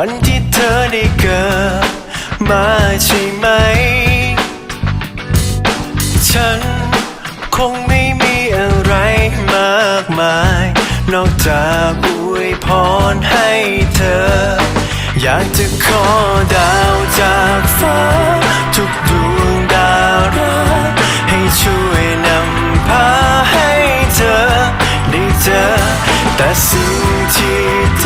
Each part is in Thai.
ันที่เธอได้เกิดมาใช่ไหม ฉันคงไม่มีอะไรมากมาย นอกจากอวยพรให้เธอ อยากจะขอดาวจากฟ้า ทุกดวงดาวรักให้ช่วยนำพาให้เธอ ได้เจอแต่สิ่งที่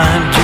ไ